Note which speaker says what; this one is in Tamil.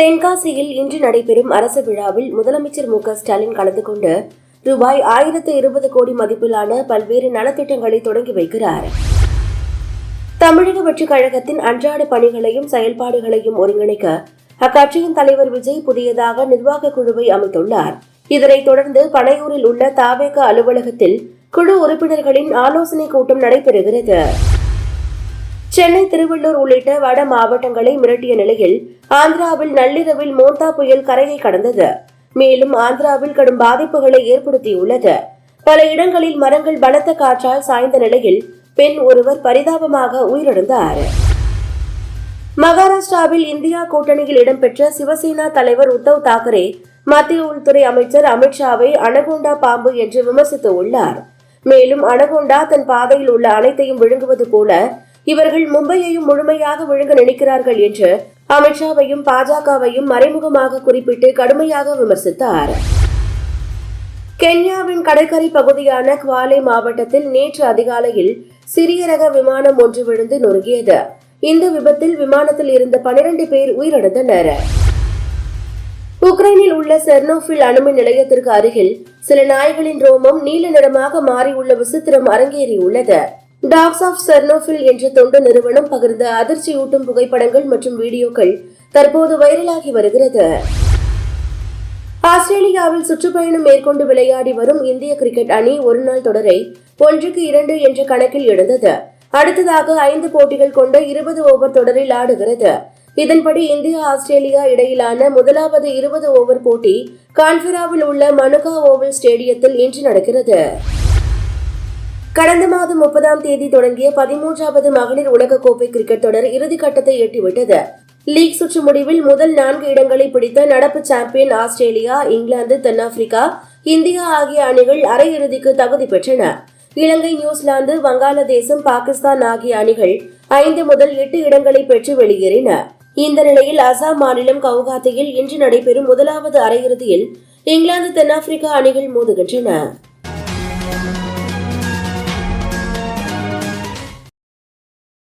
Speaker 1: தென்காசியில் இன்று நடைபெறும் அரசு விழாவில் முதலமைச்சர் மு ஸ்டாலின் கலந்து கொண்டு ரூபாய் ஆயிரத்து இருபது கோடி மதிப்பிலான பல்வேறு நலத்திட்டங்களை தொடங்கி வைக்கிறார். தமிழக வெற்றிக் கழகத்தின் அன்றாட பணிகளையும் செயல்பாடுகளையும் ஒருங்கிணைக்க அக்கட்சியின் தலைவர் விஜய் புதியதாக நிர்வாக குழுவை அமைத்துள்ளார். இதனைத் தொடர்ந்து பனையூரில் உள்ள தாவேக அலுவலகத்தில் குழு உறுப்பினர்களின் ஆலோசனைக் கூட்டம் நடைபெறுகிறது. சென்னை திருவள்ளூர் உள்ளிட்ட வட மாவட்டங்களை மிரட்டிய நிலையில் ஆந்திராவில் நள்ளிரவில் மோந்தா புயல் கரையை கடந்தது. மேலும் ஆந்திராவில் கடும் பாதிப்புகளை ஏற்படுத்தியுள்ளது. பல இடங்களில் மரங்கள் பலத்த காற்றால் சாய்ந்த நிலையில் பெண் ஒருவர் பரிதாபமாக உயிரிழந்தார். மகாராஷ்டிராவில் இந்தியா கூட்டணியில் இடம்பெற்ற சிவசேனா தலைவர் உத்தவ் தாக்கரே மத்திய உள்துறை அமைச்சர் அமித்ஷாவை அனகோண்டா பாம்பு என்று விமர்சித்து உள்ளார். மேலும் அனகோண்டா தன் பாதையில் உள்ள அனைத்தையும் விழுங்குவது போல இவர்கள் மும்பையையும் முழுமையாக விழுங்க நினைக்கிறார்கள் என்று அமித்ஷாவையும் பாஜகவையும் மறைமுகமாக குறிப்பிட்டு கடுமையாக விமர்சித்தார். கென்யாவின் கடற்கரை பகுதியான குவாலே மாவட்டத்தில் நேற்று அதிகாலையில் சிறிய ரக விமானம் ஒன்று விழுந்து நொறுங்கியது. இந்த விபத்தில் விமானத்தில் இருந்த பனிரெண்டு பேர் உயிரிழந்தனர். உக்ரைனில் உள்ள செர்னோஃபில் அணுமின் நிலையத்திற்கு அருகில் சில நாய்களின் ரோமம் நீல நிறமாக மாறியுள்ள விசித்திரம் அரங்கேறியுள்ளது. டாக்ஸ் ஆஃப் சர்னோஃபில் என்ற தொண்டு நிறுவனம் பகிர்ந்த அதிர்ச்சியூட்டும் புகைப்படங்கள் மற்றும் வீடியோக்கள் தற்போது வைரலாகி வருகிறது. ஆஸ்திரேலியாவில் சுற்றுப்பயணம் மேற்கொண்டு விளையாடி வரும் இந்திய கிரிக்கெட் அணி ஒருநாள் தொடரை ஒன்றுக்கு இரண்டு என்ற கணக்கில் எழுந்தது அடுத்ததாக ஐந்து போட்டிகள் கொண்ட இருபது ஓவர் தொடரில் ஆடுகிறது. இதன்படி இந்தியா ஆஸ்திரேலியா இடையிலான முதலாவது இருபது ஓவர் போட்டி கான்ஃபிராவில் உள்ள மனுகா ஓவல் ஸ்டேடியத்தில் இன்று நடக்கிறது. கடந்த மாதம் முப்பதாம் தேதி தொடங்கிய பதிமூன்றாவது மகளிர் உலகக்கோப்பை கிரிக்கெட் தொடர் இறுதிக்கட்டத்தை எட்டிவிட்டது. லீக் சுற்று முடிவில் முதல் நான்கு இடங்களை பிடித்த நடப்பு சாம்பியன் ஆஸ்திரேலியா இங்கிலாந்து தென்னாப்பிரிக்கா இந்தியா ஆகிய அணிகள் அரையிறுதிக்கு தகுதி பெற்றன. இலங்கை நியூசிலாந்து வங்காளதேசம் பாகிஸ்தான் ஆகிய அணிகள் ஐந்து முதல் எட்டு இடங்களை பெற்று வெளியேறின. இந்த நிலையில் அசாம் மாநிலம் கவுகாத்தியில் இன்று நடைபெறும் முதலாவது அரையிறுதியில் இங்கிலாந்து தென்னாப்பிரிக்கா அணிகள் மோதுகின்றன.